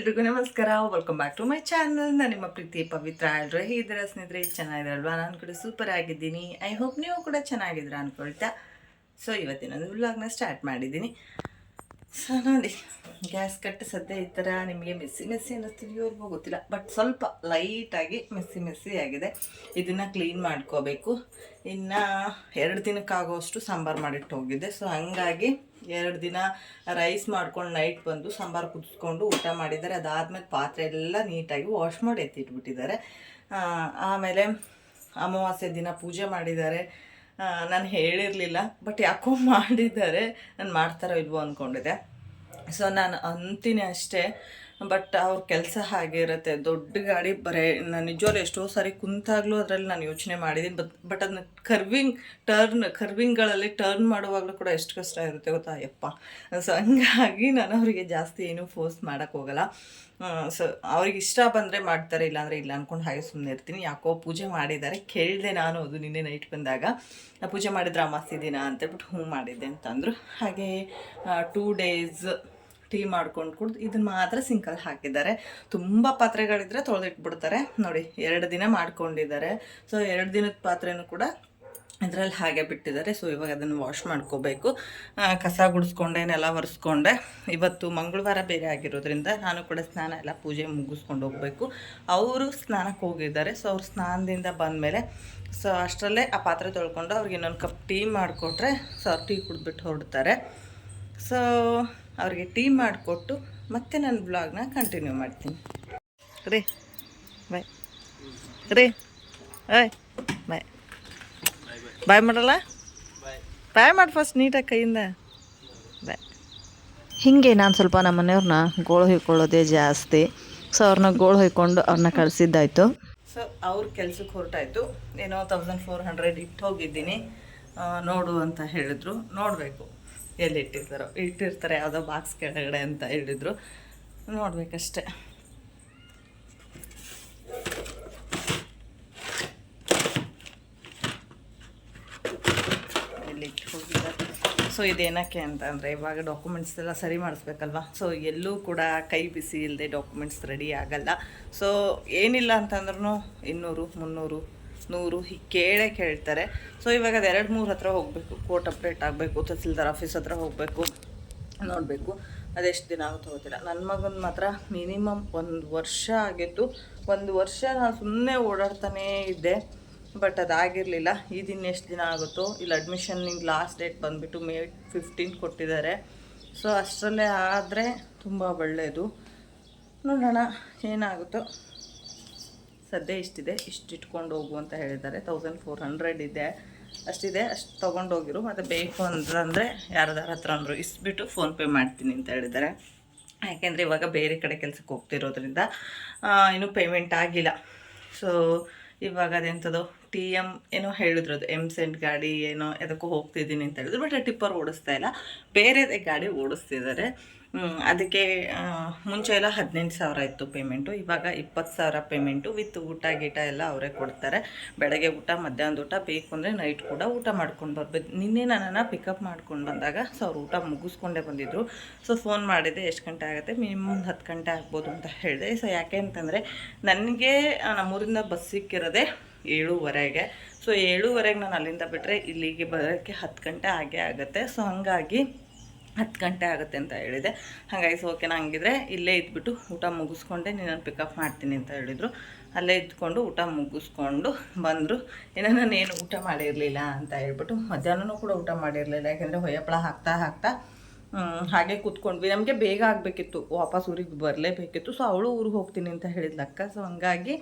ಎಲ್ರಿಗೂ ನಮಸ್ಕಾರ. Welcome back to my channel ನಾನು ನಿಮ್ಮ ಪ್ರೀತಿ ಪವಿತ್ರ ಎಲ್ಲರೂ ಹೇಗಿದ್ದೀರಾ ಸ್ನೇಹಿತರೆ? ಚೆನ್ನಾಗಿದ್ರಲ್ವಾ ನಾನು ಕೂಡ ಸೂಪರ್ ಆಗಿದ್ದೀನಿ. ಐ ಹೋಪ್ ನೀವು ಕೂಡ ಚೆನ್ನಾಗಿದ್ದೀರಾ ಅನ್ಕೊಳ್ತಾ. ಸೊ ಇವತ್ತಿನ ವ್ಲಾಗ್ನ ಸ್ಟಾರ್ಟ್ ಮಾಡಿದ್ದೀನಿ. ಸೊ ನೋಡಿ ಗ್ಯಾಸ್ ಕಟ್ಟು ಸದ್ಯ ಈ ಥರ ನಿಮಗೆ ಮೆಸ್ಸಿ ಮೆಸ್ಸಿ ಅನ್ನಿಸ್ತಿದೆಯೋ ಇಲ್ವೋ ಗೊತ್ತಿಲ್ಲ. ಬಟ್ ಸ್ವಲ್ಪ ಲೈಟಾಗಿ ಮೆಸ್ಸಿ ಮೆಸ್ಸಿ ಆಗಿದೆ. ಇದನ್ನು ಕ್ಲೀನ್ ಮಾಡ್ಕೋಬೇಕು. ಇನ್ನು ಎರಡು ದಿನಕ್ಕಾಗೋಷ್ಟು ಸಾಂಬಾರು ಮಾಡಿಟ್ಟು ಹೋಗಿದ್ದೆ ಸೊ ಹಂಗಾಗಿ ಎರಡು ದಿನ ರೈಸ್ ಮಾಡ್ಕೊಂಡು ನೈಟ್ ಬಂದು ಸಾಂಬಾರು ಕುದಿಸ್ಕೊಂಡು ಊಟ ಮಾಡಿದ್ದಾರೆ. ಅದಾದಮೇಲೆ ಪಾತ್ರೆ ಎಲ್ಲ ನೀಟಾಗಿ ವಾಶ್ ಮಾಡಿ ಎತ್ತಿಟ್ಬಿಟ್ಟಿದ್ದಾರೆ. ಆಮೇಲೆ ಅಮಾವಾಸ್ಯೆ ದಿನ ಪೂಜೆ ಮಾಡಿದ್ದಾರೆ. ನಾನು ಹೇಳಿರಲಿಲ್ಲ ಬಟ್ ಯಾಕೋ ಮಾಡಿದ್ದಾರೆ ನಾನು ಮಾಡ್ತಾರೋ ಇಲ್ವೋ ಅಂದ್ಕೊಂಡಿದ್ದೆ ಸೊ ನಾನು ಅಂತೀನಿ ಅಷ್ಟೇ. ಬಟ್ ಅವ್ರ ಕೆಲಸ ಹಾಗೆ ಇರುತ್ತೆ. ದೊಡ್ಡ ಗಾಡಿ ಬರೇ, ನಾನು ನಿಜವಾಗ್ಲೂ ಎಷ್ಟೋ ಸಾರಿ ಕುಂತಾಗ್ಲೂ ಅದರಲ್ಲಿ ನಾನು ಯೋಚನೆ ಮಾಡಿದ್ದೀನಿ ಬಟ್ ಬಟ್ ಅದನ್ನ ಕರ್ವಿಂಗ್ ಟರ್ನ್ ಕರ್ವಿಂಗ್ಗಳಲ್ಲಿ ಟರ್ನ್ ಮಾಡುವಾಗಲೂ ಕೂಡ ಎಷ್ಟು ಕಷ್ಟ ಇರುತ್ತೆ ಗೊತ್ತಾ? ಯಪ್ಪ. ಸೊ ಹಂಗಾಗಿ ನಾನು ಅವರಿಗೆ ಜಾಸ್ತಿ ಏನೂ ಫೋರ್ಸ್ ಮಾಡೋಕ್ಕೆ ಹೋಗಲ್ಲ. ಸೊ ಅವ್ರಿಗೆ ಇಷ್ಟ ಬಂದರೆ ಮಾಡ್ತಾರೆ, ಇಲ್ಲಾಂದರೆ ಇಲ್ಲ ಅಂದ್ಕೊಂಡು ಹಾಗೆ ಸುಮ್ಮನೆ ಇರ್ತೀನಿ. ಯಾಕೋ ಪೂಜೆ ಮಾಡಿದ್ದಾರೆ. ಕೇಳಿದೆ ನಾನು ಅದು ನಿನ್ನೆ ನೈಟ್ ಬಂದಾಗ. ಪೂಜೆ ಮಾಡಿದ್ರೆ ಅಮಾಸ್ಯೆ ದಿನ ಅಂತೇಳ್ಬಿಟ್ಟು ಹ್ಞೂ ಮಾಡಿದ್ದೆ ಅಂತಂದರು. ಹಾಗೆ ಟೂ ಡೇಸ್ ಟೀ ಮಾಡ್ಕೊಂಡು ಕುಡ್ದು ಇದನ್ನ ಮಾತ್ರ ಸಿಂಕಲ್ಲಿ ಹಾಕಿದ್ದಾರೆ. ತುಂಬ ಪಾತ್ರೆಗಳಿದ್ರೆ ತೊಳೆದಿಟ್ಬಿಡ್ತಾರೆ. ನೋಡಿ, ಎರಡು ದಿನ ಮಾಡ್ಕೊಂಡಿದ್ದಾರೆ. ಸೊ ಎರಡು ದಿನದ ಪಾತ್ರೆನೂ ಕೂಡ ಇದರಲ್ಲಿ ಹಾಗೆ ಬಿಟ್ಟಿದ್ದಾರೆ. ಸೊ ಇವಾಗ ಅದನ್ನು ವಾಶ್ ಮಾಡ್ಕೋಬೇಕು. ಕಸ ಗುಡಿಸ್ಕೊಂಡೆ, ನೆಲ ಒರೆಸ್ಕೊಂಡೆ. ಇವತ್ತು ಮಂಗಳವಾರ ಬೇರೆ ಆಗಿರೋದ್ರಿಂದ ನಾನು ಕೂಡ ಸ್ನಾನ ಎಲ್ಲ ಪೂಜೆ ಮುಗಿಸ್ಕೊಂಡು ಹೋಗಬೇಕು. ಅವರು ಸ್ನಾನಕ್ಕೆ ಹೋಗಿದ್ದಾರೆ. ಸೊ ಅವ್ರು ಸ್ನಾನದಿಂದ ಬಂದಮೇಲೆ, ಸೊ, ಅಷ್ಟರಲ್ಲೇ ಆ ಪಾತ್ರೆ ತೊಳ್ಕೊಂಡು ಅವ್ರಿಗೆ ಇನ್ನೊಂದು ಕಪ್ ಟೀ ಮಾಡಿಕೊಟ್ರೆ ಸೊ ಅವ್ರು ಟೀ ಕುಡಿದ್ಬಿಟ್ಟು ಹೊರಡ್ತಾರೆ. ಸೊ ಅವ್ರಿಗೆ ಟೀ ಮಾಡಿಕೊಟ್ಟು ಮತ್ತೆ ನನ್ನ ಬ್ಲಾಗ್ನ ಕಂಟಿನ್ಯೂ ಮಾಡ್ತೀನಿ. ರೀ ಬಾಯ್. ರೀ ಬಾಯ್ ಬಾಯ್. ಬಾಯ್ ಮಾಡಲ್ಲ? ಬಾಯ್ ಮಾಡಿ ಫಸ್ಟ್ ನೀಟಾಗಿ ಕೈಯಿಂದ. ಬಾಯ್. ಹೀಗೆ ನಾನು ಸ್ವಲ್ಪ ನಮ್ಮ ಮನೆಯವ್ರನ್ನ ಗೋಳು ಹೊಯ್ಕೊಳ್ಳೋದೇ ಜಾಸ್ತಿ. ಸೊ ಅವ್ರನ್ನ ಗೋಳು ಹೊಯ್ಕೊಂಡು ಅವ್ರನ್ನ ಕಳಿಸಿದ್ದಾಯ್ತು. ಸೊ ಅವ್ರ ಕೆಲ್ಸಕ್ಕೆ ಹೊರಟಾಯ್ತು. ಏನೋ ತೌಸಂಡ್ ಫೋರ್ ಹಂಡ್ರೆಡ್ ಇಟ್ಟು ಹೋಗಿದ್ದೀನಿ. ನೋಡು ಅಂತ ಹೇಳಿದ್ರು. ನೋಡಬೇಕು. ಎಲ್ಲಿ ಇಟ್ಟಿರ್ತಾರೋ ಇಟ್ಟಿರ್ತಾರೆ ಯಾವುದೋ ಬಾಕ್ಸ್ ಕೆಳಗಡೆ ಅಂತ ಹೇಳಿದ್ರು. ನೋಡ್ಬೇಕಷ್ಟೆ. ಸೊ ಇದೇನಕ್ಕೆ ಅಂತ ಅಂದರೆ ಇವಾಗ ಡಾಕ್ಯುಮೆಂಟ್ಸ್ ಎಲ್ಲ ಸರಿ ಮಾಡಿಸ್ಬೇಕಲ್ವಾ? ಸೊ ಎಲ್ಲೂ ಕೂಡ ಕೈ ಬಿಸಿ ಇಲ್ಲದೆ ಡಾಕ್ಯುಮೆಂಟ್ಸ್ ರೆಡಿ ಆಗಲ್ಲ. ಸೊ ಏನಿಲ್ಲ ಅಂತಂದ್ರೂ ಇನ್ನೂರು, ಮುನ್ನೂರು ನೂರು ಹೀಗೆ ಕೇಳೇ ಕೇಳ್ತಾರೆ. ಸೊ ಇವಾಗ ಅದು ಎರಡು ಮೂರು ಹತ್ರ ಹೋಗಬೇಕು. ಕೋರ್ಟ್ ಅಪ್ಡೇಟ್ ಆಗಬೇಕು, ತಹಸೀಲ್ದಾರ್ ಆಫೀಸ್ ಹತ್ರ ಹೋಗಬೇಕು, ನೋಡಬೇಕು. ಅದೆಷ್ಟು ದಿನ ಆಗುತ್ತೋ ಗೊತ್ತಿಲ್ಲ. ನನ್ನ ಮಗನ ಮಾತ್ರ ಮಿನಿಮಮ್ ಒಂದು ವರ್ಷ ಆಗಿತ್ತು ಒಂದು ವರ್ಷ ನಾನು ಸುಮ್ಮನೆ ಓಡಾಡ್ತಾನೇ ಇದ್ದೆ ಬಟ್ ಅದಾಗಿರಲಿಲ್ಲ ಎಷ್ಟು ದಿನ ಆಗುತ್ತೋ? ಇಲ್ಲಿ ಅಡ್ಮಿಷನ್ನಿಗೆ ಲಾಸ್ಟ್ ಡೇಟ್ ಬಂದುಬಿಟ್ಟು ಮೇ ಫಿಫ್ಟೀನ್ ಕೊಟ್ಟಿದ್ದಾರೆ. ಸೊ ಅಷ್ಟರಲ್ಲೇ ಆದರೆ ತುಂಬ ಒಳ್ಳೆಯದು ನೋಡೋಣ ಏನಾಗುತ್ತೋ. ಸದ್ಯ ಇಷ್ಟಿದೆ ಇಷ್ಟು ಇಟ್ಕೊಂಡು ಹೋಗು ಅಂತ ಹೇಳಿದ್ದಾರೆ. ತೌಸಂಡ್ ಫೋರ್ ಹಂಡ್ರೆಡ್ ಇದೆ. ಅಷ್ಟಿದೆ, ಅಷ್ಟು ತೊಗೊಂಡೋಗಿರು ಮತ್ತು ಬೇಕು ಅಂತಂದರೆ ಯಾರ್ದಾರ ಹತ್ರ ಅಂದರು ಇಸ್ಬಿಟ್ಟು ಫೋನ್ಪೇ ಮಾಡ್ತೀನಿ ಅಂತ ಹೇಳಿದ್ದಾರೆ. ಯಾಕೆಂದರೆ ಇವಾಗ ಬೇರೆ ಕಡೆ ಕೆಲಸಕ್ಕೆ ಹೋಗ್ತಿರೋದ್ರಿಂದ ಇನ್ನೂ ಪೇಮೆಂಟ್ ಆಗಿಲ್ಲ. ಸೊ ಇವಾಗ ಅದೆಂಥದ್ದು ಟಿ ಎಂ ಏನೋ ಹೇಳಿದ್ರು ಅದು ಎಂ ಸೆಂಟ್ ಗಾಡಿ ಏನೋ, ಅದಕ್ಕೂ ಹೋಗ್ತಿದ್ದೀನಿ ಅಂತ ಹೇಳಿದ್ರು. ಬಟ್ ಟಿಪ್ಪರ್ ಓಡಿಸ್ತಾ ಇಲ್ಲ. ಬೇರೆದೇ ಗಾಡಿ ಓಡಿಸ್ತಿದ್ದಾರೆ. ಅದಕ್ಕೆ ಮುಂಚೆ ಎಲ್ಲ ಹದಿನೆಂಟು ಸಾವಿರ ಇತ್ತು ಪೇಮೆಂಟು ಇವಾಗ ಇಪ್ಪತ್ತು ಸಾವಿರ ಪೇಮೆಂಟು ವಿತ್ ಊಟ ಗೀಟ ಎಲ್ಲ ಅವರೇ ಕೊಡ್ತಾರೆ. ಬೆಳಗ್ಗೆ ಊಟ, ಮಧ್ಯಾಹ್ನದ ಊಟ ಬೇಕು ಅಂದರೆ ನೈಟ್ ಕೂಡ ಊಟ ಮಾಡ್ಕೊಂಡು ಬರ್ಬೇಕು. ನಿನ್ನೆ ನನ್ನನ್ನು ಪಿಕಪ್ ಮಾಡ್ಕೊಂಡು ಬಂದಾಗ ಸೊ ಅವ್ರು ಊಟ ಮುಗಿಸ್ಕೊಂಡೇ ಬಂದಿದ್ದರು ಸೊ ಫೋನ್ ಮಾಡಿದೆ, ಎಷ್ಟು ಗಂಟೆ ಆಗುತ್ತೆ? ಮಿನಿಮಮ್ ಹತ್ತು ಗಂಟೆ ಆಗ್ಬೋದು ಅಂತ ಹೇಳಿದೆ. ಸೊ ಯಾಕೆ ಅಂತಂದರೆ ನನಗೆ ನಮ್ಮೂರಿಂದ ಬಸ್ ಸಿಕ್ಕಿರೋದೇ ಏಳುವರೆಗೆ. ಸೊ ಏಳುವರೆಗೆ ನಾನು ಅಲ್ಲಿಂದ ಬಿಟ್ಟರೆ ಇಲ್ಲಿಗೆ ಬರೋಕ್ಕೆ ಹತ್ತು ಗಂಟೆ ಆಗೇ ಆಗುತ್ತೆ. ಸೊ ಹಾಗಾಗಿ ಹತ್ತು ಗಂಟೆ ಆಗುತ್ತೆ ಅಂತ ಹೇಳಿದೆ. ಹಾಗಾಗಿ ಸೊ ಓಕೆ ಹಂಗಿದ್ರೆ ಇಲ್ಲೇ ಇದ್ಬಿಟ್ಟು ಊಟ ಮುಗಿಸ್ಕೊಂಡೆ ನಿನ್ನನ್ನು ಪಿಕಪ್ ಮಾಡ್ತೀನಿ ಅಂತ ಹೇಳಿದರು. ಅಲ್ಲೇ ಇದ್ಕೊಂಡು ಊಟ ಮುಗಿಸ್ಕೊಂಡು ಬಂದರು. ಏನೋ ನಾನು ಊಟ ಮಾಡಿರಲಿಲ್ಲ ಅಂತ ಹೇಳ್ಬಿಟ್ಟು ಮಧ್ಯಾಹ್ನನೂ ಕೂಡ ಊಟ ಮಾಡಿರಲಿಲ್ಲ. ಯಾಕೆಂದರೆ ಹೊಯ್ಯಪ್ಪಳ ಹಾಕ್ತಾ ಹಾಕ್ತಾ ಹಾಗೆ ಕೂತ್ಕೊಂಡ್ವಿ. ನಮಗೆ ಬೇಗ ಆಗಬೇಕಿತ್ತು. ವಾಪಸ್ ಊರಿಗೆ ಬರಲೇಬೇಕಿತ್ತು. ಸೊ ಅವಳು ಊರಿಗೆ ಹೋಗ್ತೀನಿ ಅಂತ ಹೇಳಿದ್ಲಕ್ಕ ಸೊ ಹಂಗಾಗಿ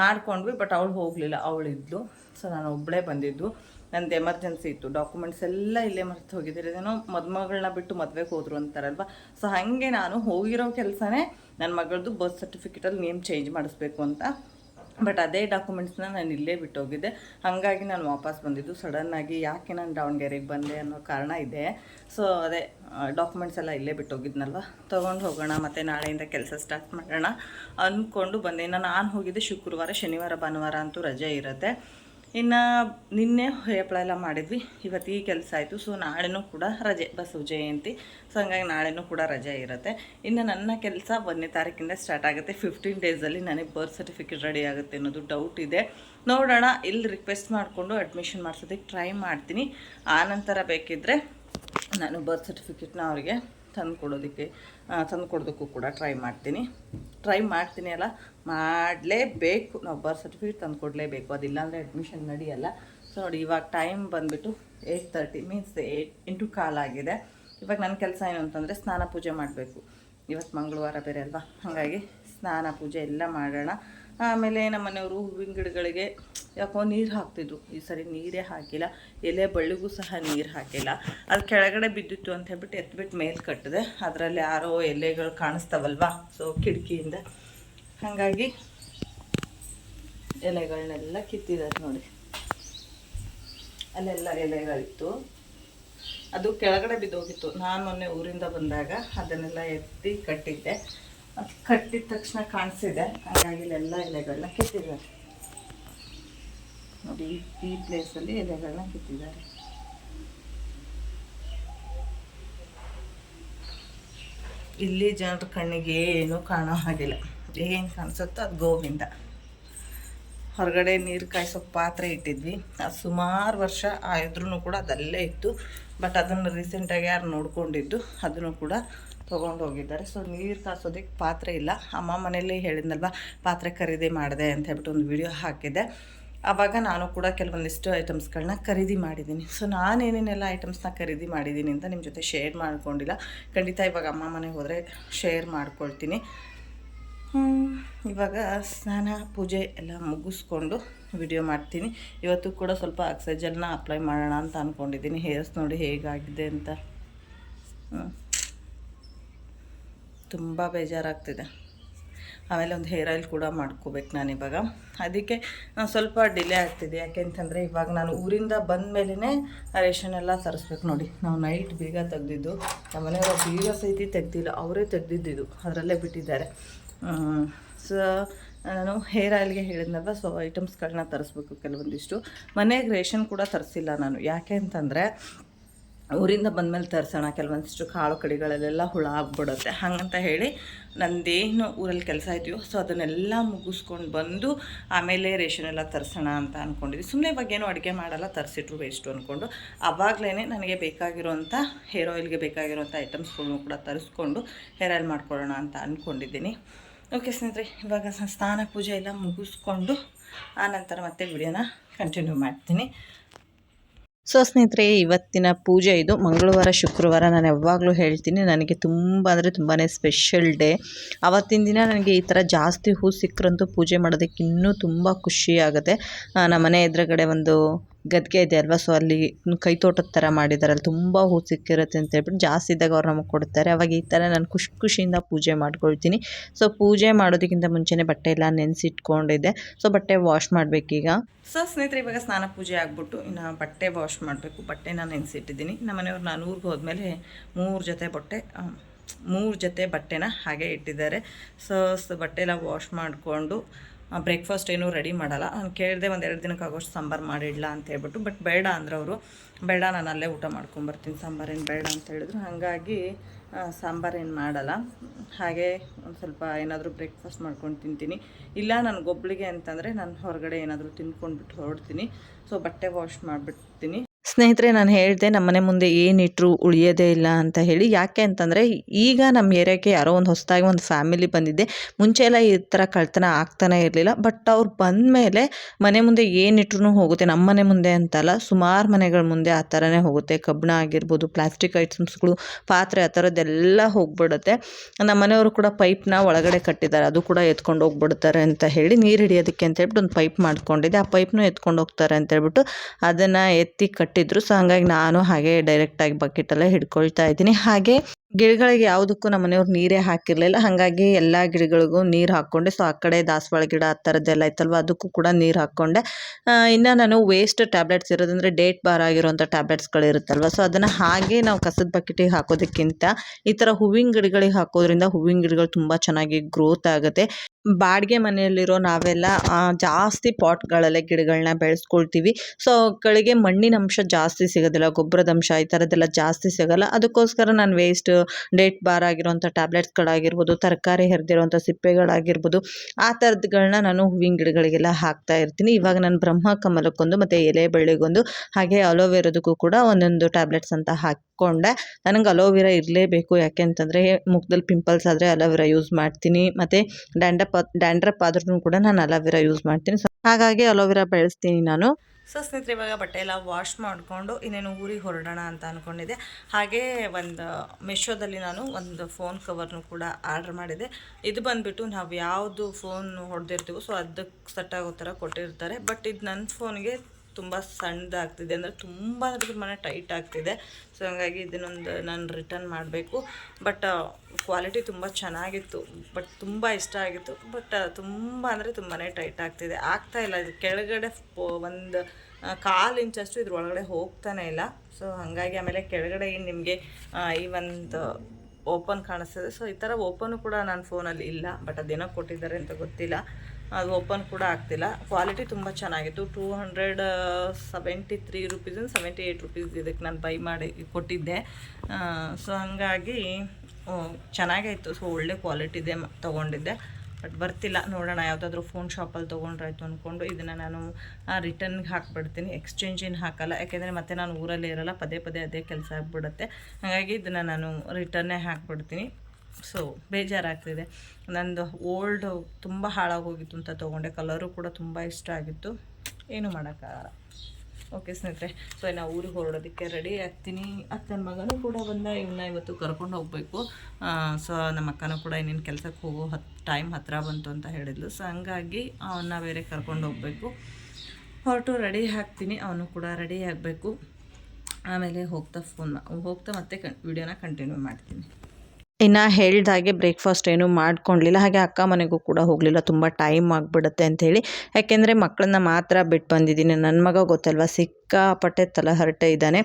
ಮಾಡ್ಕೊಂಡ್ವಿ ಬಟ್ ಅವಳು ಹೋಗಲಿಲ್ಲ. ಅವಳಿದ್ಲು ಸೊ ನಾನು ಒಬ್ಬಳೇ ಬಂದಿದ್ದು. ನಂದು ಎಮರ್ಜೆನ್ಸಿ ಇತ್ತು. ಡಾಕ್ಯುಮೆಂಟ್ಸ್ ಎಲ್ಲ ಇಲ್ಲೇ ಮರ್ತು ಹೋಗಿದ್ದಿರೋದೇನೋ ಮದುಮಗಳನ್ನ ಬಿಟ್ಟು ಮದುವೆಗೆ ಹೋದರು ಅಂತಾರಲ್ವ? ಸೊ ಹಾಗೆ ನಾನು ಹೋಗಿರೋ ಕೆಲಸನೇ ನನ್ನ ಮಗಳದ್ದು ಬರ್ತ್ ಸರ್ಟಿಫಿಕೇಟಲ್ಲಿ ನೇಮ್ ಚೇಂಜ್ ಮಾಡಿಸ್ಬೇಕು ಅಂತ ಬಟ್ ಅದೇ ಡಾಕ್ಯುಮೆಂಟ್ಸ್ನ ನಾನು ಇಲ್ಲೇ ಬಿಟ್ಟೋಗಿದ್ದೆ. ಹಾಗಾಗಿ ನಾನು ವಾಪಸ್ ಬಂದಿದ್ದು. ಸಡನ್ನಾಗಿ ಯಾಕೆ ನಾನು ದಾವಣಗೆರೆಗೆ ಬಂದೆ ಅನ್ನೋ ಕಾರಣ ಇದೆ. ಸೊ ಅದೇ ಡಾಕ್ಯುಮೆಂಟ್ಸ್ ಎಲ್ಲ ಇಲ್ಲೇ ಬಿಟ್ಟೋಗಿದ್ನಲ್ವ? ತೊಗೊಂಡು ಹೋಗೋಣ, ಮತ್ತು ನಾಳೆಯಿಂದ ಕೆಲಸ ಸ್ಟಾರ್ಟ್ ಮಾಡೋಣ ಅಂದ್ಕೊಂಡು ಬಂದೆ. ಇನ್ನು ನಾನು ಹೋಗಿದ್ದೆ ಶುಕ್ರವಾರ, ಶನಿವಾರ, ಭಾನುವಾರ ಅಂತೂ ರಜೆ ಇರುತ್ತೆ. ಇನ್ನು ನಿನ್ನೆ ಹಪ್ಪಳ ಎಲ್ಲ ಮಾಡಿದ್ವಿ. ಇವತ್ತು ಈ ಕೆಲಸ ಆಯಿತು. ಸೊ ನಾಳೆನೂ ಕೂಡ ರಜೆ. ಬಸವ ಜಯಂತಿ. ಸೊ ಹಂಗಾಗಿ ನಾಳೆನೂ ಕೂಡ ರಜೆ ಇರುತ್ತೆ. ಇನ್ನು ನನ್ನ ಕೆಲಸ ಒಂದನೇ ತಾರೀಕಿಂದ ಸ್ಟಾರ್ಟ್ ಆಗುತ್ತೆ. ಫಿಫ್ಟೀನ್ ಡೇಸಲ್ಲಿ ನನಗೆ ಬರ್ತ್ ಸರ್ಟಿಫಿಕೇಟ್ ರೆಡಿ ಆಗುತ್ತೆ ಅನ್ನೋದು ಡೌಟ್ ಇದೆ. ನೋಡೋಣ. ಇಲ್ಲಿ ರಿಕ್ವೆಸ್ಟ್ ಮಾಡಿಕೊಂಡು ಅಡ್ಮಿಷನ್ ಮಾಡಿಸೋದಕ್ಕೆ ಟ್ರೈ ಮಾಡ್ತೀನಿ. ಆನಂತರ ಬೇಕಿದ್ದರೆ ನಾನು ಬರ್ತ್ ಸರ್ಟಿಫಿಕೇಟ್ನ ಅವರಿಗೆ ತಂದು ಕೊಡೋದಕ್ಕೆ ತಂದು ಕೊಡೋದಕ್ಕೂ ಕೂಡ ಟ್ರೈ ಮಾಡ್ತೀನಿ. ಟ್ರೈ ಮಾಡ್ತೀನಿ ಅಲ್ಲ, ಮಾಡಲೇಬೇಕು. ನಾವು ಬರ್ತ್ ಸರ್ಟಿಫಿಕೇಟ್ ತಂದು ಕೊಡಲೇಬೇಕು ಅದಿಲ್ಲಾಂದರೆ ಅಡ್ಮಿಷನ್ ನಡೆಯಲ್ಲ. ಸೊ ನೋಡಿ, ಇವಾಗ ಟೈಮ್ ಬಂದುಬಿಟ್ಟು ಏಯ್ಟ್ ತರ್ಟಿ ಮೀನ್ಸ್ ಏಯ್ಟ್ ಎಂಟು ಕಾಲಾಗಿದೆ ಇವಾಗ ನನ್ನ ಕೆಲಸ ಏನು ಅಂತಂದರೆ ಸ್ನಾನ ಪೂಜೆ ಮಾಡಬೇಕು. ಇವತ್ತು ಮಂಗಳವಾರ ಬೇರೆ ಅಲ್ವಾ? ಹಾಗಾಗಿ ಸ್ನಾನ ಪೂಜೆ ಎಲ್ಲ ಮಾಡೋಣ. ಆಮೇಲೆ ನಮ್ಮ ಮನೆಯವರು ಹೂವಿನ ಗಿಡಗಳಿಗೆ ಯಾಕೋ ನೀರು ಹಾಕ್ತಿದ್ರು. ಈ ಸರಿ ನೀರೇ ಹಾಕಿಲ್ಲ. ಎಲೆ ಬಳ್ಳಿಗೂ ಸಹ ನೀರು ಹಾಕಿಲ್ಲ. ಅದು ಕೆಳಗಡೆ ಬಿದ್ದಿತ್ತು ಅಂತ ಹೇಳ್ಬಿಟ್ಟು ಎತ್ಬಿಟ್ಟು ಮೇಲೆ ಕಟ್ಟಿದೆ ಅದರಲ್ಲಿ ಯಾರೋ ಎಲೆಗಳು ಕಾಣಿಸ್ತಾವಲ್ವಾ? ಸೊ ಕಿಟಕಿಯಿಂದ. ಹಾಗಾಗಿ ಎಲೆಗಳನ್ನೆಲ್ಲ ಕಿತ್ತಿದ್ದಾರೆ ನೋಡಿ. ಅಲ್ಲೆಲ್ಲ ಎಲೆಗಳಿತ್ತು. ಅದು ಕೆಳಗಡೆ ಬಿದ್ದೋಗಿತ್ತು. ನಾನು ಮೊನ್ನೆ ಊರಿಂದ ಬಂದಾಗ ಅದನ್ನೆಲ್ಲ ಎತ್ತಿ ಕಟ್ಟಿದ್ದೆ. ಅದು ಕಟ್ಟಿದ ತಕ್ಷಣ ಕಾಣಿಸಿದೆ. ಹಾಗಾಗಿ ಎಲ್ಲ ಎಲೆಗಳನ್ನ ಕಿತ್ತಿದ್ದಾರೆ. ನೋಡಿ, ಈ- ಪ್ಲೇಸಲ್ಲಿ ಎಲೆಗಳನ್ನ ಕಿತ್ತಿದ್ದಾರೆ. ಇಲ್ಲಿ ಜನರ ಕಣ್ಣಿಗೆ ಏನು ಕಾಣೋ ಹಾಗಿಲ್ಲ. ಏನು ಕಾಣಿಸುತ್ತೋ ಅದು ಗೋವಿಂದ. ಹೊರಗಡೆ ನೀರು ಕಾಯಿಸೋ ಪಾತ್ರೆ ಇಟ್ಟಿದ್ವಿ. ಅದು ಸುಮಾರು ವರ್ಷ ಆದ್ರೂ ಕೂಡ ಅದಲ್ಲೇ ಇತ್ತು. ಬಟ್ ಅದನ್ನು ರೀಸೆಂಟಾಗಿ ಯಾರು ನೋಡ್ಕೊಂಡಿದ್ದು, ಅದನ್ನು ಕೂಡ ತೊಗೊಂಡು ಹೋಗಿದ್ದಾರೆ. ಸೊ ನೀರು ಕಾಸೋದಕ್ಕೆ ಪಾತ್ರೆ ಇಲ್ಲ. ಅಮ್ಮ ಮನೇಲಿ ಹೇಳಿದ್ನಲ್ವ, ಪಾತ್ರೆ ಖರೀದಿ ಮಾಡಿದೆ ಅಂತ ಹೇಳ್ಬಿಟ್ಟು ಒಂದು ವಿಡಿಯೋ ಹಾಕಿದ್ದೆ. ಆವಾಗ ನಾನು ಕೂಡ ಕೆಲವೊಂದಿಷ್ಟು ಐಟಮ್ಸ್ಗಳನ್ನ ಖರೀದಿ ಮಾಡಿದ್ದೀನಿ. ಸೊ ನಾನೇನೇನೆಲ್ಲ ಐಟಮ್ಸ್ನ ಖರೀದಿ ಮಾಡಿದ್ದೀನಿ ಅಂತ ನಿಮ್ಮ ಜೊತೆ ಶೇರ್ ಮಾಡ್ಕೊಂಡಿಲ್ಲ. ಖಂಡಿತ ಇವಾಗ ಅಮ್ಮ ಮನೆಗೆ ಹೋದರೆ ಶೇರ್ ಮಾಡ್ಕೊಳ್ತೀನಿ. ಇವಾಗ ಸ್ನಾನ, ಪೂಜೆ ಎಲ್ಲ ಮುಗಿಸ್ಕೊಂಡು ವಿಡಿಯೋ ಮಾಡ್ತೀನಿ. ಇವತ್ತು ಕೂಡ ಸ್ವಲ್ಪ ಆಕ್ಸಿಜನ್ನ ಅಪ್ಲೈ ಮಾಡೋಣ ಅಂತ ಅಂದ್ಕೊಂಡಿದ್ದೀನಿ ಹೇರ್ಸ್ ನೋಡಿ ಹೇಗಾಗಿದೆ ಅಂತ. ಹ್ಮ್. ತುಂಬ ಬೇಜಾರಾಗ್ತಿದೆ. ಆಮೇಲೆ ಒಂದು ಹೇರ್ ಆಯಿಲ್ ಕೂಡ ಮಾಡ್ಕೋಬೇಕು ನಾನು ಇವಾಗ. ಅದಕ್ಕೆ ಸ್ವಲ್ಪ ಡಿಲೇ ಆಗ್ತಿದೆ. ಯಾಕೆ ಅಂತಂದರೆ ಇವಾಗ ನಾನು ಊರಿಂದ ಬಂದ ಮೇಲೇ ರೇಷನ್ ಎಲ್ಲ ತರಿಸ್ಬೇಕು ನೋಡಿ. ನಾವು ನೈಟ್ ಬೀಗ ತೆಗೆದಿದ್ದು, ನಮ್ಮ ಮನೆಯವರು ಬೀಗ ಸಹಿತ ತೆಗ್ದಿಲ್ಲ, ಅವರೇ ತೆಗ್ದಿದ್ದು ಅದರಲ್ಲೇ ಬಿಟ್ಟಿದ್ದಾರೆ. ಸೊ, ನಾನು ಹೇರ್ ಆಯಿಲ್ಗೆ ಹೇಳಿದ್ನಲ್ವ, ಸೊ ಐಟಮ್ಸ್ಗಳನ್ನ ತರಿಸ್ಬೇಕು ಕೆಲವೊಂದಿಷ್ಟು. ಮನೆಗೆ ರೇಷನ್ ಕೂಡ ತರಿಸಿಲ್ಲ ನಾನು. ಯಾಕೆ ಅಂತಂದರೆ ಊರಿಂದ ಬಂದಮೇಲೆ ತರಿಸೋಣ. ಕೆಲವೊಂದಿಷ್ಟು ಕಾಳು ಕಡಿಗಳಲ್ಲೆಲ್ಲ ಹುಳ ಆಗ್ಬಿಡುತ್ತೆ. ಹಾಗಂತ ಹೇಳಿ ನಂದೇನು ಊರಲ್ಲಿ ಕೆಲಸ ಇದೆಯೋ, ಸೊ ಅದನ್ನೆಲ್ಲ ಮುಗಿಸ್ಕೊಂಡು ಬಂದು ಆಮೇಲೆ ರೇಷನ್ ಎಲ್ಲ ತರಿಸೋಣ ಅಂತ ಅಂದ್ಕೊಂಡಿದ್ವಿ ಸುಮ್ಮನೆ ಇವಾಗ ಏನು ಅಡುಗೆ ಮಾಡಲ್ಲ, ತರಿಸಿಟ್ರು ವೇಸ್ಟು ಅಂದ್ಕೊಂಡು ಆವಾಗಲೇ ನನಗೆ ಬೇಕಾಗಿರೋಂಥ ಹೇರ್ ಆಯಿಲ್ಗೆ ಬೇಕಾಗಿರುವಂಥ ಐಟಮ್ಸ್ಗಳನ್ನೂ ಕೂಡ ತರಿಸ್ಕೊಂಡು ಹೇರ್ ಆಯಿಲ್ ಮಾಡ್ಕೊಳ್ಳೋಣ ಅಂತ ಅಂದ್ಕೊಂಡಿದ್ದೀನಿ ಓಕೆ ಸ್ನೇಹಿತರೆ, ಇವಾಗ ಸ್ನಾನ ಪೂಜೆ ಎಲ್ಲ ಮುಗಿಸ್ಕೊಂಡು ಆನಂತರ ಮತ್ತೆ ವಿಡಿಯೋನ ಕಂಟಿನ್ಯೂ ಮಾಡ್ತೀನಿ. ಸೊ ಸ್ನೇಹಿತರೆ ಇವತ್ತಿನ ಪೂಜೆ ಇದು. ಮಂಗಳವಾರ ಶುಕ್ರವಾರ ನಾನು ಯಾವಾಗಲೂ ಹೇಳ್ತೀನಿ ನನಗೆ ತುಂಬ ಅಂದರೆ ತುಂಬಾ ಸ್ಪೆಷಲ್ ಡೇ ಆವತ್ತಿನ ದಿನ ನನಗೆ ಈ ಥರ ಜಾಸ್ತಿ ಹೂ ಸಿಕ್ಕರಂತೂ ಪೂಜೆ ಮಾಡೋದಕ್ಕೆ ಇನ್ನೂ ತುಂಬ ಖುಷಿ ಆಗುತ್ತೆ. ಆ, ನಮ್ಮ ಮನೆ ಎದುರುಗಡೆ ಒಂದು ಗದ್ಗೆ ಇದೆ ಅಲ್ವಾ? ಸೊ ಅಲ್ಲಿ ಕೈ ತೋಟದ ಥರ ಮಾಡಿದ್ದಾರೆ ಅಲ್ಲಿ ತುಂಬ ಹೂ ಸಿಕ್ಕಿರುತ್ತೆ ಅಂತ ಹೇಳ್ಬಿಟ್ಟು ಜಾಸ್ತಿ ಇದ್ದಾಗ ಅವ್ರು ನಮಗೆ ಕೊಡ್ತಾರೆ. ಅವಾಗ ಈ ಥರ ನಾನು ಖುಷಿ ಖುಷಿಯಿಂದ ಪೂಜೆ ಮಾಡ್ಕೊಳ್ತೀನಿ. ಸೊ ಪೂಜೆ ಮಾಡೋದಕ್ಕಿಂತ ಮುಂಚೆನೇ ಬಟ್ಟೆ ಎಲ್ಲ ನೆನೆಸಿಟ್ಕೊಂಡಿದ್ದೆ. ಸೊ ಬಟ್ಟೆ ವಾಶ್ ಮಾಡಬೇಕೀಗ. ಸೊ ಸ್ನೇಹಿತರೆ, ಇವಾಗ ಸ್ನಾನ ಪೂಜೆ ಆಗಿಬಿಟ್ಟು ಇನ್ನು ಬಟ್ಟೆ ವಾಶ್ ಮಾಡಬೇಕು. ಬಟ್ಟೆನ ನೆನೆಸಿಟ್ಟಿದ್ದೀನಿ. ನಮ್ಮ ಮನೆಯವ್ರು ನಾನು ಊರಿಗೆ ಹೋದ್ಮೇಲೆ ಮೂರು ಜೊತೆ ಬಟ್ಟೆ ಮೂರು ಜೊತೆ ಬಟ್ಟೆನ ಹಾಗೆ ಇಟ್ಟಿದ್ದಾರೆ. ಸ ಬಟ್ಟೆ ಎಲ್ಲ ವಾಶ್ ಮಾಡಿಕೊಂಡು ಬ್ರೇಕ್ಫಾಸ್ಟ್ ಏನೂ ರೆಡಿ ಮಾಡಲ್ಲ. ನಾನು ಕೇಳಿದೆ ಒಂದು ಎರಡು ದಿನಕ್ಕಾಗೋಷ್ಟು ಸಾಂಬಾರು ಮಾಡಿಡ್ಲಾ ಅಂತ ಹೇಳ್ಬಿಟ್ಟು ಬಟ್ ಬೇಡ ಅಂದ್ರೆ ಅವರು. ಬೇಡ, ನಾನು ಅಲ್ಲೇ ಊಟ ಮಾಡ್ಕೊಂಬರ್ತೀನಿ ಸಾಂಬಾರೇನು ಬೇಡ ಅಂತ ಹೇಳಿದ್ರು. ಹಾಗಾಗಿ ಸಾಂಬಾರೇನು ಮಾಡಲ್ಲ. ಹಾಗೆ ಒಂದು ಸ್ವಲ್ಪ ಏನಾದರೂ ಬ್ರೇಕ್ಫಾಸ್ಟ್ ಮಾಡ್ಕೊಂಡು ತಿಂತೀನಿ. ಇಲ್ಲ ನಾನು ಗೊಬ್ಬಳಿಗೆ ಅಂತಂದರೆ ನಾನು ಹೊರಗಡೆ ಏನಾದರೂ ತಿನ್ಕೊಂಡ್ಬಿಟ್ಟು ಹೊರಡ್ತೀನಿ. ಸೊ ಬಟ್ಟೆ ವಾಶ್ ಮಾಡಿಬಿಡ್ತೀನಿ. ಸ್ನೇಹಿತರೆ, ನಾನು ಹೇಳಿದೆ ನಮ್ಮನೆ ಮುಂದೆ ಏನಿಟ್ಟರು ಉಳಿಯೋದೇ ಇಲ್ಲ ಅಂತ ಹೇಳಿ. ಯಾಕೆ ಅಂತಂದರೆ, ಈಗ ನಮ್ಮ ಏರಿಯಾಕ್ಕೆ ಯಾರೋ ಒಂದು ಹೊಸದಾಗಿ ಒಂದು ಫ್ಯಾಮಿಲಿ ಬಂದಿದ್ದೆ ಮುಂಚೆ ಎಲ್ಲ ಈ ಥರ ಕಳ್ತನ ಆಗ್ತಾನೆ ಇರಲಿಲ್ಲ. ಬಟ್ ಅವ್ರು ಬಂದ ಮೇಲೆ ಮನೆ ಮುಂದೆ ಏನಿಟ್ರು ಹೋಗುತ್ತೆ. ನಮ್ಮ ಮನೆ ಮುಂದೆ ಅಂತಲ್ಲ, ಸುಮಾರು ಮನೆಗಳ ಮುಂದೆ ಆ ಥರನೇ ಹೋಗುತ್ತೆ. ಕಬ್ಬಣ ಆಗಿರ್ಬೋದು, ಪ್ಲಾಸ್ಟಿಕ್ ಐಟಮ್ಸ್ಗಳು, ಪಾತ್ರೆ ಆ ಥರದ್ದೆಲ್ಲ ಹೋಗ್ಬಿಡುತ್ತೆ. ನಮ್ಮ ಮನೆಯವರು ಕೂಡ ಪೈಪ್ನ ಒಳಗಡೆ ಕಟ್ಟಿದ್ದಾರೆ. ಅದು ಕೂಡ ಎತ್ಕೊಂಡು ಹೋಗ್ಬಿಡ್ತಾರೆ ಅಂತ ಹೇಳಿ ನೀರು ಹಿಡಿಯೋದಕ್ಕೆ ಅಂತ ಹೇಳ್ಬಿಟ್ಟು ಒಂದು ಪೈಪ್ ಮಾಡ್ಕೊಂಡಿದ್ದೆ. ಆ ಪೈಪ್ನೂ ಎತ್ಕೊಂಡು ಹೋಗ್ತಾರೆ ಅಂತ ಹೇಳ್ಬಿಟ್ಟು ಅದನ್ನು ಎತ್ತಿ ಕಟ್ಟಿದ್ರು ಸೊ ಹಂಗಾಗಿ ನಾನು ಹಾಗೆ ಡೈರೆಕ್ಟಾಗಿ ಬಕೆಟಲ್ಲೇ ಹಿಡ್ಕೊಳ್ತಾ ಇದ್ದೀನಿ. ಹಾಗೆ ಗಿಡಗಳಿಗೆ ಯಾವುದಕ್ಕೂ ನಮ್ಮ ಮನೆಯವ್ರು ನೀರೇ ಹಾಕಿರಲಿಲ್ಲ. ಹಾಗಾಗಿ ಎಲ್ಲ ಗಿಡಗಳಿಗೂ ನೀರು ಹಾಕ್ಕೊಂಡೆ. ಸೊ ಆ ಕಡೆ ದಾಸವಾಳ ಗಿಡ ಆ ಥರದ್ದೆಲ್ಲ ಇತ್ತಲ್ವ ಅದಕ್ಕೂ ಕೂಡ ನೀರು ಹಾಕ್ಕೊಂಡೆ. ಇನ್ನು ನಾನು ವೇಸ್ಟ್ ಟ್ಯಾಬ್ಲೆಟ್ಸ್ ಇರೋದಂದರೆ ಡೇಟ್ ಬಾರ್ ಆಗಿರುವಂಥ ಟ್ಯಾಬ್ಲೆಟ್ಸ್ಗಳು ಇರುತ್ತಲ್ವ? ಸೊ ಅದನ್ನು ಹಾಗೆ ನಾವು ಕಸದ ಬಕೆಟಿಗೆ ಹಾಕೋದಕ್ಕಿಂತ ಈ ಥರ ಹೂವಿನ ಗಿಡಗಳಿಗೆ ಹಾಕೋದ್ರಿಂದ ಹೂವಿನ ಗಿಡಗಳು ತುಂಬ ಚೆನ್ನಾಗಿ ಗ್ರೋತ್ ಆಗುತ್ತೆ. ಬಾಡಿಗೆ ಮನೆಯಲ್ಲಿರೋ ನಾವೆಲ್ಲ ಜಾಸ್ತಿ ಪಾಟ್ಗಳಲ್ಲೇ ಗಿಡಗಳನ್ನ ಬೆಳೆಸ್ಕೊಳ್ತೀವಿ. ಸೊ ಅವುಗಳಿಗೆ ಮಣ್ಣಿನ ಅಂಶ ಜಾಸ್ತಿ ಸಿಗೋದಿಲ್ಲ, ಗೊಬ್ಬರದ ಅಂಶ ಈ ಥರದ್ದೆಲ್ಲ ಜಾಸ್ತಿ ಸಿಗೋಲ್ಲ. ಅದಕ್ಕೋಸ್ಕರ ನಾನು ವೇಸ್ಟ್ ಡೇಟ್ ಬಾರ್ ಆಗಿರುವಂಥ ಟ್ಯಾಬ್ಲೆಟ್ಸ್ಗಳಾಗಿರ್ಬೋದು ತರಕಾರಿ ಹೆರಿದಿರೋಂಥ ಸಿಪ್ಪೆಗಳಾಗಿರ್ಬೋದು, ಆ ಥರದ್ಗಳನ್ನ ನಾನು ಹೂವಿನ ಗಿಡಗಳಿಗೆಲ್ಲ ಹಾಕ್ತಾ ಇರ್ತೀನಿ. ಇವಾಗ ನಾನು ಬ್ರಹ್ಮ ಕಮಲಕ್ಕೊಂದು ಮತ್ತು ಎಲೆ ಬಳ್ಳಿಗೊಂದು, ಹಾಗೆ ಅಲೋವೆರಾದಕ್ಕೂ ಕೂಡ ಒಂದೊಂದು ಟ್ಯಾಬ್ಲೆಟ್ಸ್ ಅಂತ ಹಾಕ್ಕೊಂಡೆ. ನನಗೆ ಅಲೋವೆರಾ ಇರಲೇಬೇಕು. ಯಾಕೆ ಅಂತಂದರೆ ಮುಖದಲ್ಲಿ ಪಿಂಪಲ್ಸ್ ಆದರೆ ಅಲೋವೆರಾ ಯೂಸ್ ಮಾಡ್ತೀನಿ. ಮತ್ತು ಡ್ಯಾಂಡ್ರಪ್ ಡ್ಯಾಂಡ್ರಪ್ ಆದ್ರೂ ಕೂಡ ನಾನು ಅಲೋವೆರಾ ಯೂಸ್ ಮಾಡ್ತೀನಿ. ಹಾಗಾಗಿ ಅಲೋವೆರಾ ಬೆಳೆಸ್ತೀನಿ ನಾನು. ಸೊ ಸ್ನೇಹಿತರೆ, ಇವಾಗ ಬಟ್ಟೆ ಎಲ್ಲ ವಾಶ್ ಮಾಡಿಕೊಂಡು ಇನ್ನೇನು ಊರಿಗೆ ಹೊರಡೋಣ ಅಂತ ಅಂದ್ಕೊಂಡಿದ್ದೆ ಹಾಗೆ ಒಂದು ಮೆಶೋದಲ್ಲಿ ನಾನು ಒಂದು ಫೋನ್ ಕವರ್ನು ಕೂಡ ಆರ್ಡ್ರ್ ಮಾಡಿದೆ ಇದು ಬಂದುಬಿಟ್ಟು ನಾವು ಯಾವುದು ಫೋನ್ ಹೊಡೆದಿರ್ತೀವೋ, ಸೊ ಅದಕ್ಕೆ ಸೆಟ್ ಆಗೋ ಥರ ಕೊಟ್ಟಿರ್ತಾರೆ. ಬಟ್ ಇದು ನನ್ನ ಫೋನ್ಗೆ ತುಂಬ ಸಣ್ಣದಾಗ್ತಿದೆ ಅಂದರೆ ತುಂಬ ಅಂದರೆ ತುಂಬಾ ಟೈಟ್ ಆಗ್ತಿದೆ. ಸೊ ಹಂಗಾಗಿ ಇದನ್ನೊಂದು ನಾನು ರಿಟರ್ನ್ ಮಾಡಬೇಕು. ಬಟ್ ಕ್ವಾಲಿಟಿ ತುಂಬ ಚೆನ್ನಾಗಿತ್ತು. ಬಟ್ ತುಂಬ ಇಷ್ಟ ಆಗಿತ್ತು. ಬಟ್ ತುಂಬ ಅಂದರೆ ತುಂಬಾ ಟೈಟ್ ಆಗ್ತಿದೆ. ಆಗ್ತಾ ಇಲ್ಲ. ಇದು ಕೆಳಗಡೆ ಒಂದು ಕಾಲು ಇಂಚಷ್ಟು ಇದ್ರೊಳಗಡೆ ಹೋಗ್ತಾನೆ ಇಲ್ಲ. ಸೊ ಹಾಗಾಗಿ ಆಮೇಲೆ ಕೆಳಗಡೆ ಏನು ನಿಮಗೆ ಈ ಒಂದು ಓಪನ್ ಕಾಣಿಸ್ತದೆ. ಸೊ ಈ ಥರ ಓಪನು ಕೂಡ ನನ್ನ ಫೋನಲ್ಲಿ ಇಲ್ಲ. ಬಟ್ ಅದೇನೋ ಕೊಟ್ಟಿದ್ದಾರೆ ಅಂತ ಗೊತ್ತಿಲ್ಲ. ಅದು ಓಪನ್ ಕೂಡ ಆಗ್ತಿಲ್ಲ. ಕ್ವಾಲಿಟಿ ತುಂಬ ಚೆನ್ನಾಗಿತ್ತು. ಟೂ ಹಂಡ್ರೆಡ್ ಸೆವೆಂಟಿ ತ್ರೀ ರುಪೀಸಿಂದ ಸೆವೆಂಟಿ ಏಯ್ಟ್ ರುಪೀಸ್ ಇದಕ್ಕೆ ನಾನು ಬೈ ಮಾಡಿ ಕೊಟ್ಟಿದ್ದೆ. ಸೊ ಹಾಗಾಗಿ ಚೆನ್ನಾಗೇ ಸೊ ಒಳ್ಳೆ ಕ್ವಾಲಿಟಿ ಇದೆ ಮ- ತೊಗೊಂಡಿದ್ದೆ. ಬಟ್ ಬರ್ತಿಲ್ಲ. ನೋಡೋಣ, ಯಾವುದಾದ್ರೂ ಫೋನ್ ಶಾಪಲ್ಲಿ ತೊಗೊಂಡ್ರಾಯ್ತು ಅಂದ್ಕೊಂಡು ಇದನ್ನು ನಾನು ರಿಟರ್ನ್ಗೆ ಹಾಕ್ಬಿಡ್ತೀನಿ. ಎಕ್ಸ್ಚೇಂಜಿನ ಹಾಕಲ್ಲ. ಯಾಕೆಂದರೆ ಮತ್ತೆ ನಾನು ಊರಲ್ಲಿ ಇರಲ್ಲ. ಪದೇ ಪದೇ ಅದೇ ಕೆಲಸ ಆಗಿಬಿಡುತ್ತೆ. ಹಾಗಾಗಿ ಇದನ್ನು ನಾನು ರಿಟರ್ನೇ ಹಾಕ್ಬಿಡ್ತೀನಿ. ಸೊ ಬೇಜಾರಾಗ್ತಿದೆ. ನಂದು ಓಲ್ಡ್ ತುಂಬ ಹಾಳಾಗೋಗಿತ್ತು ಅಂತ ತೊಗೊಂಡೆ. ಕಲರು ಕೂಡ ತುಂಬ ಇಷ್ಟ ಆಗಿತ್ತು. ಏನು ಮಾಡೋಕ್ಕಾಗಲ್ಲ. ಓಕೆ ಸ್ನೇಹಿತರೆ. ಸೊ ನಾವು ಊರಿಗೆ ಹೊರಡೋದಕ್ಕೆ ರೆಡಿ ಆಗ್ತೀನಿ. ಅತ್ತನ ಮಗನೂ ಕೂಡ ಬಂದ. ಇವನ್ನ ಇವತ್ತು ಕರ್ಕೊಂಡು ಹೋಗಬೇಕು. ಸೊ ನಮ್ಮ ಅಕ್ಕನೂ ಕೂಡ ಇನ್ನೇನು ಕೆಲಸಕ್ಕೆ ಹೋಗೋ ಹತ್ತು ಟೈಮ್ ಹತ್ತಿರ ಬಂತು ಅಂತ ಹೇಳಿದ್ಲು. ಸೊ ಹಂಗಾಗಿ ಅವನ್ನ ಬೇರೆ ಕರ್ಕೊಂಡು ಹೋಗಬೇಕು. ಹೊರಟು ರೆಡಿ ಹಾಕ್ತೀನಿ ಅವನು ಕೂಡ ರೆಡಿ ಆಗಬೇಕು. ಆಮೇಲೆ ಹೋಗ್ತಾ ಫೋನ್ ಹೋಗ್ತಾ ಮತ್ತೆ ಕನ್ ವಿಡಿಯೋನ ಕಂಟಿನ್ಯೂ ಮಾಡ್ತೀನಿ. ಇನ್ನು ಹೇಳ್ದಾಗೆ ಬ್ರೇಕ್ಫಾಸ್ಟ್ ಏನೂ ಮಾಡ್ಕೊಳ್ಲಿಲ್ಲ ಹಾಗೆ ಅಕ್ಕ ಮನೆಗೂ ಕೂಡ ಹೋಗಲಿಲ್ಲ. ತುಂಬ ಟೈಮ್ ಆಗಿಬಿಡುತ್ತೆ ಅಂಥೇಳಿ ಯಾಕೆಂದರೆ ಮಕ್ಕಳನ್ನ ಮಾತ್ರ ಬಿಟ್ಟು ಬಂದಿದ್ದೀನಿ ನನ್ನ ಮಗ ಗೊತ್ತಲ್ವ ಸಿಕ್ಕಾಪಟ್ಟೆ ತಲಹರಟೆ ಇದ್ದಾನೆ.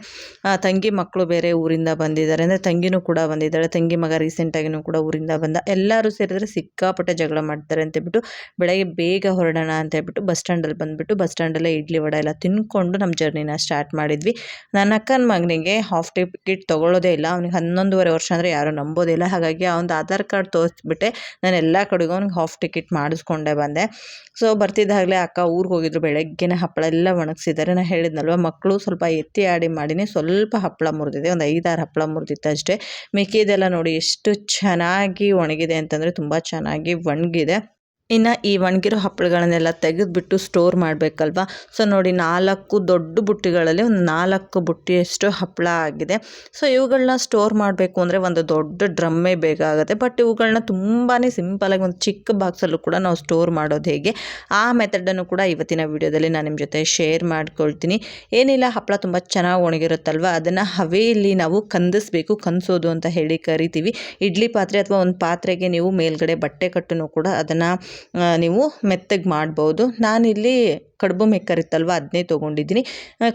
ತಂಗಿ ಮಕ್ಕಳು ಬೇರೆ ಊರಿಂದ ಬಂದಿದ್ದಾರೆ. ಅಂದರೆ ತಂಗಿನೂ ಕೂಡ ಬಂದಿದ್ದಾಳೆ. ತಂಗಿ ಮಗ ರೀಸೆಂಟಾಗಿನೂ ಕೂಡ ಊರಿಂದ ಬಂದ. ಎಲ್ಲರೂ ಸೇರಿದ್ರೆ ಸಿಕ್ಕಾಪಟ್ಟೆ ಜಗಳ ಮಾಡ್ತಾರೆ ಅಂತೇಳ್ಬಿಟ್ಟು ಬೆಳಗ್ಗೆ ಬೇಗ ಹೊರಡೋಣ ಅಂತ ಹೇಳ್ಬಿಟ್ಟು ಬಸ್ ಸ್ಟ್ಯಾಂಡಲ್ಲಿ ಬಂದುಬಿಟ್ಟು ಬಸ್ ಸ್ಟ್ಯಾಂಡಲ್ಲೇ ಇಡ್ಲಿ ವಡೆ ಎಲ್ಲ ತಿನ್ಕೊಂಡು ನಮ್ಮ ಜರ್ನಿನ ಸ್ಟಾರ್ಟ್ ಮಾಡಿದ್ವಿ. ನನ್ನ ಅಕ್ಕನ ಮಗನಿಗೆ ಹಾಫ್ ಟಿಕೆಟ್ ತೊಗೊಳ್ಳೋದೇ ಇಲ್ಲ. ಅವ್ನಿಗೆ ಹನ್ನೊಂದುವರೆ ವರ್ಷ ಅಂದರೆ ಯಾರೂ ನಂಬೋದಿಲ್ಲ ಹಾಗಾಗಿ ಅವ್ನು ಆಧಾರ್ ಕಾರ್ಡ್ ತೋರಿಸ್ಬಿಟ್ಟೆ. ನಾನು ಎಲ್ಲ ಕಡೆಗೂ ಅವ್ನಿಗೆ ಹಾಫ್ ಟಿಕೆಟ್ ಮಾಡಿಸ್ಕೊಂಡೆ ಬಂದೆ. ಸೊ ಬರ್ತಿದ್ದಾಗಲೇ ಅಕ್ಕ ಊರಿಗೆ ಹೋಗಿದ್ರು. ಬೆಳಗ್ಗೆನೇ ಹಪ್ಪಳ ಎಲ್ಲ ಒಣಗಿಸಿದ್ದಾರೆ. ನಾನು ಹೇಳಿದ್ನಲ್ವ ಮಕ್ಕಳು ಸ್ವಲ್ಪ ಎತ್ತಿ ಆಡಿ ಮಾಡಿನೇ ಸ್ವಲ್ಪ ಹಪ್ಪಳ ಮುರಿದಿದೆ, ಒಂದು ಐದಾರು ಹಪ್ಪಳ ಮುರಿದಿತ್ತು ಅಷ್ಟೇ. ಮಿಕ್ಕಿದೆಲ್ಲ ನೋಡಿ ಎಷ್ಟು ಚೆನ್ನಾಗಿ ಒಣಗಿದೆ ಅಂತಂದರೆ ತುಂಬ ಚೆನ್ನಾಗಿ ಒಣಗಿದೆ. ಇನ್ನು ಈ ಒಣಗಿರೋ ಹಪ್ಪಳಗಳನ್ನೆಲ್ಲ ತೆಗೆದುಬಿಟ್ಟು ಸ್ಟೋರ್ ಮಾಡಬೇಕಲ್ವ? ಸೊ ನೋಡಿ ನಾಲ್ಕು ದೊಡ್ಡ ಬುಟ್ಟಿಗಳಲ್ಲಿ ಒಂದು ನಾಲ್ಕು ಬುಟ್ಟಿಯಷ್ಟು ಹಪ್ಪಳ ಆಗಿದೆ. ಸೊ ಇವುಗಳನ್ನ ಸ್ಟೋರ್ ಮಾಡಬೇಕು ಅಂದರೆ ಒಂದು ದೊಡ್ಡ ಡ್ರಮ್ಮೇ ಬೇಕಾಗುತ್ತೆ. ಬಟ್ ಇವುಗಳನ್ನ ತುಂಬಾ ಸಿಂಪಲಾಗಿ ಒಂದು ಚಿಕ್ಕ ಬಾಕ್ಸಲ್ಲೂ ಕೂಡ ನಾವು ಸ್ಟೋರ್ ಮಾಡೋದು ಹೇಗೆ? ಆ ಮೆಥಡನ್ನು ಕೂಡ ಇವತ್ತಿನ ವಿಡಿಯೋದಲ್ಲಿ ನಾನು ನಿಮ್ಮ ಜೊತೆ ಶೇರ್ ಮಾಡ್ಕೊಳ್ತೀನಿ. ಏನಿಲ್ಲ, ಹಪ್ಪಳ ತುಂಬ ಚೆನ್ನಾಗಿ ಒಣಗಿರುತ್ತಲ್ವ? ಅದನ್ನು ಹವೆಯಲ್ಲಿ ನಾವು ಕಂದಿಸ್ಬೇಕು ಕನ್ಸೋದು ಅಂತ ಹೇಳಿ ಕರಿತೀವಿ. ಇಡ್ಲಿ ಪಾತ್ರೆ ಅಥವಾ ಒಂದು ಪಾತ್ರೆಗೆ ನೀವು ಮೇಲ್ಗಡೆ ಬಟ್ಟೆ ಕಟ್ಟು ಕೂಡ ಅದನ್ನು ನೀವು ಮೆತ್ತಗೆ ಮಾಡ್ಬೋದು. ನಾನಿಲ್ಲಿ ಕಡುಬು ಮೆಕ್ಕರ್ ಇತ್ತಲ್ವ ಅದನ್ನೇ ತೊಗೊಂಡಿದ್ದೀನಿ.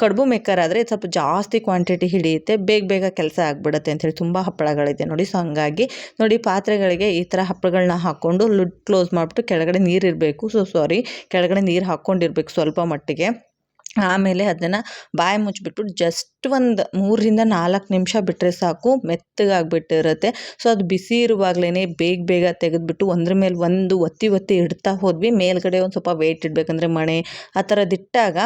ಕಡುಬು ಮೆಕ್ಕರ್ ಆದರೆ ಸ್ವಲ್ಪ ಜಾಸ್ತಿ ಕ್ವಾಂಟಿಟಿ ಹಿಡಿಯುತ್ತೆ, ಬೇಗ ಬೇಗ ಕೆಲಸ ಆಗಿಬಿಡುತ್ತೆ ಅಂಥೇಳಿ ತುಂಬ ಹಪ್ಪಳಗಳಿದೆ ನೋಡಿ. ಸೊ ಹಂಗಾಗಿ ನೋಡಿ ಪಾತ್ರೆಗಳಿಗೆ ಈ ಥರ ಹಪ್ಪಳಗಳನ್ನ ಹಾಕ್ಕೊಂಡು ಲುಡ್, ಕ್ಲೋಸ್ ಮಾಡಿಬಿಟ್ಟು ಕೆಳಗಡೆ ನೀರು ಇರಬೇಕು. ಸೊ ಸಾರಿ ಕೆಳಗಡೆ ನೀರು ಹಾಕ್ಕೊಂಡಿರ್ಬೇಕು ಸ್ವಲ್ಪ ಮಟ್ಟಿಗೆ. ಆಮೇಲೆ ಅದನ್ನು ಬಾಯಿ ಮುಚ್ಚಿಬಿಟ್ಟು ಜಸ್ಟ್ ಒಂದು ಮೂರರಿಂದ ನಾಲ್ಕು ನಿಮಿಷ ಬಿಟ್ಟರೆ ಸಾಕು, ಮೆತ್ತಗಾಗ್ಬಿಟ್ಟಿರುತ್ತೆ. ಸೊ ಅದು ಬಿಸಿ ಇರುವಾಗಲೇ ಬೇಗ ಬೇಗ ತೆಗೆದುಬಿಟ್ಟು ಒಂದ್ರ ಮೇಲೆ ಒಂದು ಒತ್ತಿ ಒತ್ತಿ ಇಡ್ತಾ ಹೋದ್ವಿ. ಮೇಲ್ಗಡೆ ಒಂದು ಸ್ವಲ್ಪ ವೆಯ್ಟ್ ಇಡಬೇಕಂದ್ರೆ ಮಣೆ, ಆ ಥರದಿಟ್ಟಾಗ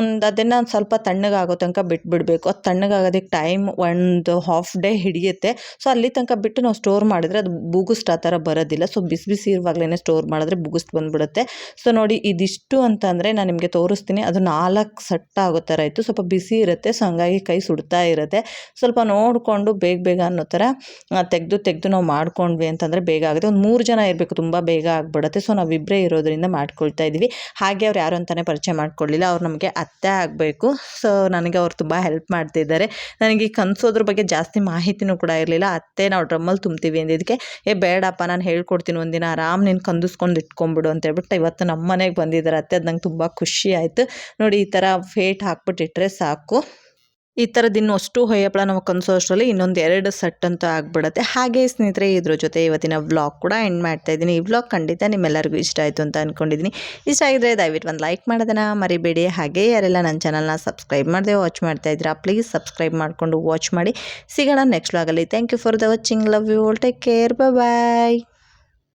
ಒಂದು ಅದನ್ನು ಒಂದು ಸ್ವಲ್ಪ ತಣ್ಣಗಾಗೋ ತನಕ ಬಿಟ್ಬಿಡಬೇಕು. ಅದು ತಣ್ಣಗಾಗೋದಕ್ಕೆ ಟೈಮ್ ಒಂದು ಹಾಫ್ ಡೇ ಹಿಡಿಯುತ್ತೆ. ಸೊ ಅಲ್ಲಿ ತನಕ ಬಿಟ್ಟು ನಾವು ಸ್ಟೋರ್ ಮಾಡಿದ್ರೆ ಅದು ಬುಗುಸ್ಟ್ ಆ ಥರ ಬರೋದಿಲ್ಲ. ಸೊ ಬಿಸಿ ಬಿಸಿ ಇರುವಾಗಲೇ ಸ್ಟೋರ್ ಮಾಡಿದ್ರೆ ಬುಗುಸ್ಟ್ ಬಂದ್ಬಿಡುತ್ತೆ. ಸೊ ನೋಡಿ ಇದಿಷ್ಟು ಅಂತಂದರೆ ನಾನು ನಿಮಗೆ ತೋರಿಸ್ತೀನಿ. ಅದು ನಾಲ್ಕು ಸಟ್ಟ ಆಗೋ ಥರ ಇತ್ತು. ಸ್ವಲ್ಪ ಬಿಸಿ ಇರುತ್ತೆ, ಸೊ ಹಂಗಾಗಿ ಕೈ ಸುಡ್ತಾ ಇರುತ್ತೆ. ಸ್ವಲ್ಪ ನೋಡಿಕೊಂಡು ಬೇಗ ಬೇಗ ಅನ್ನೋ ಥರ ತೆಗೆದು ತೆಗೆದು ನಾವು ಮಾಡ್ಕೊಂಡ್ವಿ ಅಂತಂದರೆ ಬೇಗ ಆಗುತ್ತೆ. ಒಂದು ಮೂರು ಜನ ಇರಬೇಕು, ತುಂಬ ಬೇಗ ಆಗಿಬಿಡುತ್ತೆ. ಸೊ ನಾವಿಬ್ಬರೇ ಇರೋದ್ರಿಂದ ಮಾಡ್ಕೊಳ್ತಾ ಇದ್ವಿ ಹಾಗೆ ಅವ್ರು ಯಾರು ಅಂತಲೇ ಪರಿಚಯ ಮಾಡ್ಕೊಳ್ಳಿಲ್ಲ. ಅವ್ರು ನಮಗೆ ಅತ್ತೆ ಆಗಬೇಕು. ಸೊ ನನಗೆ ಅವ್ರು ತುಂಬ ಹೆಲ್ಪ್ ಮಾಡ್ತಿದ್ದಾರೆ ನನಗೆ ಈ ಕನ್ಸೋದ್ರ ಬಗ್ಗೆ ಜಾಸ್ತಿ ಮಾಹಿತಿನೂ ಕೂಡ ಇರಲಿಲ್ಲ. ಅತ್ತೆ, ನಾವು ಡ್ರಮ್ಮಲ್ಲಿ ತುಂಬ್ತೀವಿ ಅಂದಿದ್ದಕ್ಕೆ ಏ, ಬೇಡಪ್ಪ, ನಾನು ಹೇಳ್ಕೊಡ್ತೀನಿ ಒಂದಿನ. ಆರಾಮ್ ನೀನು ಕಂದಿಸ್ಕೊಂಡು ಇಟ್ಕೊಂಬಿಡು ಅಂತ ಹೇಳ್ಬಿಟ್ಟು ಇವತ್ತು ನಮ್ಮ ಮನೆಗೆ ಬಂದಿದ್ದಾರೆ ಅತ್ತೆ. ಅದು ನಂಗೆ ತುಂಬ ಖುಷಿ ಆಯಿತು. ನೋಡಿ, ಈ ಫೇಟ್ ಹಾಕ್ಬಿಟ್ಟಿಟ್ರೆ ಸಾಕು. ಈ ಥರದ್ದು ಇನ್ನೂ ಅಷ್ಟು ಹೊಯ್ಯಪ್ಪಳ ನಾವು ಕನ್ಸೋ ಅಷ್ಟರಲ್ಲಿ ಇನ್ನೊಂದು ಎರಡು ಸೆಟ್ ಅಂತ ಆಗ್ಬಿಡುತ್ತೆ. ಹಾಗೆ ಸ್ನೇಹಿತರೆ, ಇದ್ರ ಜೊತೆ ಇವತ್ತಿನ ವ್ಲಾಗ್ ಕೂಡ ಎಂಡ್ ಮಾಡ್ತಾ ಇದ್ದೀನಿ. ಈ ವ್ಲಾಗ್ ಖಂಡಿತ ನಿಮ್ಮೆಲ್ಲರಿಗೂ ಇಷ್ಟ ಆಯಿತು ಅಂತ ಅಂದ್ಕೊಂಡಿದ್ದೀನಿ ಇಷ್ಟ ಆಗಿದ್ರೆ ದಯವಿಟ್ಟು ಒಂದು ಲೈಕ್ ಮಾಡೋದನ್ನ ಮರಿಬೇಡಿ. ಹಾಗೆ ಯಾರೆಲ್ಲ ನನ್ನ ಚಾನಲ್ನ ಸಬ್ಸ್ಕ್ರೈಬ್ ಮಾಡಿದೆ ವಾಚ್ ಮಾಡ್ತಾ ಇದ್ದೀರಾ ಪ್ಲೀಸ್ ಸಬ್ಸ್ಕ್ರೈಬ್ ಮಾಡಿಕೊಂಡು ವಾಚ್ ಮಾಡಿ. ಸಿಗೋಣ ನೆಕ್ಸ್ಟ್ ವ್ಲಾಗಲ್ಲಿ thank you for the watching love you take care bye